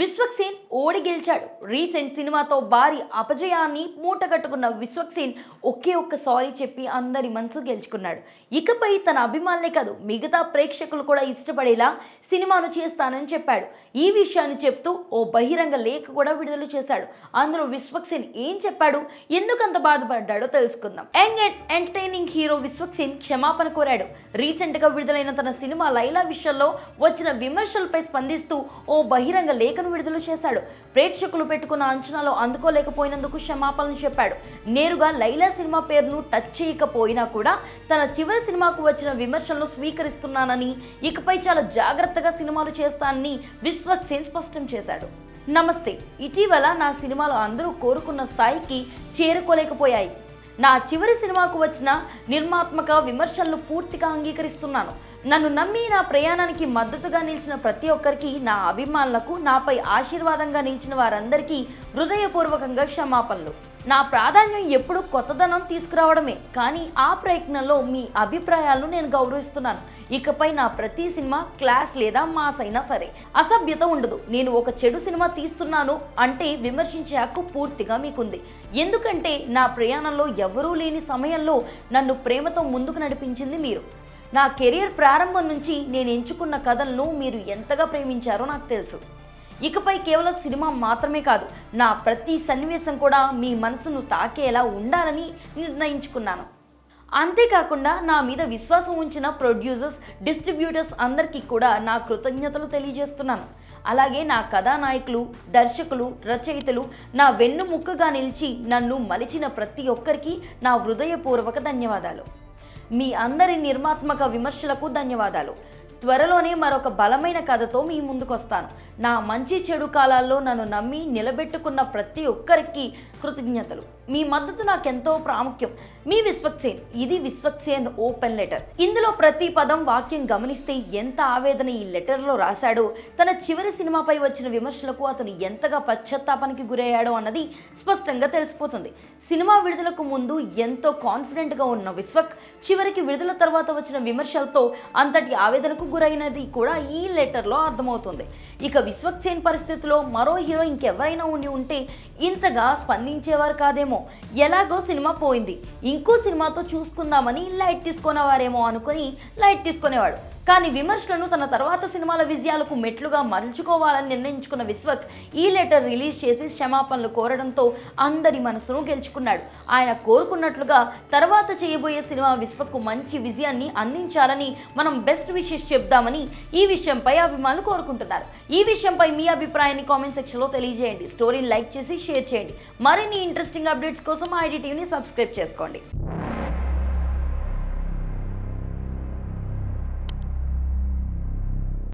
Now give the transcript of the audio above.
విశ్వక్ సేన్ ఓడి గెలిచాడు. రీసెంట్ సినిమాతో భారీ అపజయాన్ని మూటగట్టుకున్న విశ్వక్ సేన్ ఒకే ఒక్క సారీ చెప్పి అందరి మనసు గెలుచుకున్నాడు. ఇకపై తన అభిమానులే కాదు మిగతా ప్రేక్షకులు కూడా ఇష్టపడేలా సినిమాను చేస్తానని చెప్పాడు. ఈ విషయాన్ని చెప్తూ ఓ బహిరంగ లేఖ కూడా విడుదల చేశాడు. అందులో విశ్వక్ సేన్ ఏం చెప్పాడు ఎందుకంత బాధపడ్డాడో తెలుసుకుందాం. Young and entertaining hero Vishwak Sen క్షమాపణ కోరాడు. రీసెంట్గా విడుదలైన తన సినిమా లైలా విషయంలో వచ్చిన విమర్శలపై స్పందిస్తూ ఓ బహిరంగ లేఖ లేఖను విడుదల చేశాడు. ప్రేక్షకులు పెట్టుకున్న అంచనాలు అందుకోలేకపోయినందుకు క్షమాపణలు చెప్పాడు. నేరుగా లైలా సినిమా పేరును టచ్ చేయకపోయినా కూడా తన చివరి సినిమాకు వచ్చిన విమర్శలను స్వీకరిస్తున్నానని ఇకపై చాలా జాగ్రత్తగా సినిమాలు చేస్తానని విశ్వక్ సేన్ స్పష్టం చేశాడు. నమస్తే ఇటీవల నా సినిమాలు అందరూ కోరుకున్న స్థాయికి చేరుకోలేకపోయాయి. నా చివరి సినిమాకు వచ్చిన నిర్మాత్మక విమర్శలను పూర్తిగా అంగీకరిస్తున్నాను. నన్ను నమ్మి నా ప్రయాణానికి మద్దతుగా నిలిచిన ప్రతి ఒక్కరికి నా అభిమానులకు నాపై ఆశీర్వాదంగా నిలిచిన వారందరికీ హృదయపూర్వకంగా క్షమాపణలు. నా ప్రాధాన్యం ఎప్పుడు కొత్తదనం తీసుకురావడమే కానీ ఆ ప్రయత్నంలో మీ అభిప్రాయాలను నేను గౌరవిస్తున్నాను. ఇకపై నా ప్రతి సినిమా క్లాస్ లేదా మాస్ అయినా సరే అసభ్యత ఉండదు. నేను ఒక చెడు సినిమా తీస్తున్నాను అంటే విమర్శించే హక్కు పూర్తిగా మీకుంది. ఎందుకంటే నా ప్రయాణంలో ఎవరూ లేని సమయంలో నన్ను ప్రేమతో ముందుకు నడిపించింది మీరు. నా కెరియర్ ప్రారంభం నుంచి నేను ఎంచుకున్న కథలను మీరు ఎంతగా ప్రేమించారో నాకు తెలుసు. ఇకపై కేవలం సినిమా మాత్రమే కాదు నా ప్రతి సన్నివేశం కూడా మీ మనసును తాకేలా ఉండాలని నిర్ణయించుకున్నాను. అంతేకాకుండా నా మీద విశ్వాసం ఉంచిన ప్రొడ్యూసర్స్ డిస్ట్రిబ్యూటర్స్ అందరికీ కూడా నా కృతజ్ఞతలు తెలియజేస్తున్నాను. అలాగే నా కథానాయకులు దర్శకులు రచయితలు నా వెన్నుముక్కగా నిలిచి నన్ను మలిచిన ప్రతి ఒక్కరికి నా హృదయపూర్వక ధన్యవాదాలు. మీ అందరి నిర్మాత్మక విమర్శలకు ధన్యవాదాలు. త్వరలోనే మరొక బలమైన కథతో మీ ముందుకొస్తాను. నా మంచి చెడు కాలాల్లో నన్ను నమ్మి నిలబెట్టుకున్న ప్రతి ఒక్కరికి కృతజ్ఞతలు. మీ మద్దతు నాకెంతో ప్రాముఖ్యం. మీ విశ్వక్సేన్ ఇది విశ్వక్సేన్ ఓపెన్ లెటర్. ఇందులో ప్రతి పదం వాక్యం గమనిస్తే ఎంత ఆవేదన ఈ లెటర్లో రాశాడో తన చివరి సినిమాపై వచ్చిన విమర్శలకు అతను ఎంతగా పశ్చాత్తాపానికి గురయ్యాడో అన్నది స్పష్టంగా తెలిసిపోతుంది. సినిమా విడుదలకు ముందు ఎంతో కాన్ఫిడెంట్గా ఉన్న విశ్వక్ చివరికి విడుదల తర్వాత వచ్చిన విమర్శలతో అంతటి ఆవేదనకు గురైనది కూడా ఈ లెటర్లో అర్థమవుతుంది. ఇక విశ్వక్సేన్ పరిస్థితిలో మరో హీరో ఇంకెవరైనా ఉండి ఉంటే ఇంతగా స్పందించేవారు కాదేమో. ఎలాగో సినిమా పోయింది. ఇంకో సినిమాతో చూసుకుందామని లైట్ తీసుకునేవారేమో అనుకుని లైట్ తీసుకునేవాడు. కానీ విమర్శలను తన తర్వాత సినిమాల విజయాలకు మెట్లుగా మరల్చుకోవాలని నిర్ణయించుకున్న విశ్వక్ ఈ లెటర్ రిలీజ్ చేసి క్షమాపణలు కోరడంతో అందరి మనసును గెలుచుకున్నాడు. ఆయన కోరుకున్నట్లుగా తర్వాత చేయబోయే సినిమా విశ్వక్కు మంచి విజయాన్ని అందించాలని మనం బెస్ట్ విషెస్ చెప్దామని ఈ విషయంపై అభిమానులు కోరుకుంటున్నారు. ఈ విషయంపై మీ అభిప్రాయాన్ని కామెంట్ సెక్షన్లో తెలియజేయండి. స్టోరీని లైక్ చేసి షేర్ చేయండి. మరిన్ని ఇంట్రెస్టింగ్ అప్డేట్స్ కోసం ఐడి టీవీని సబ్స్క్రైబ్ చేసుకోండి.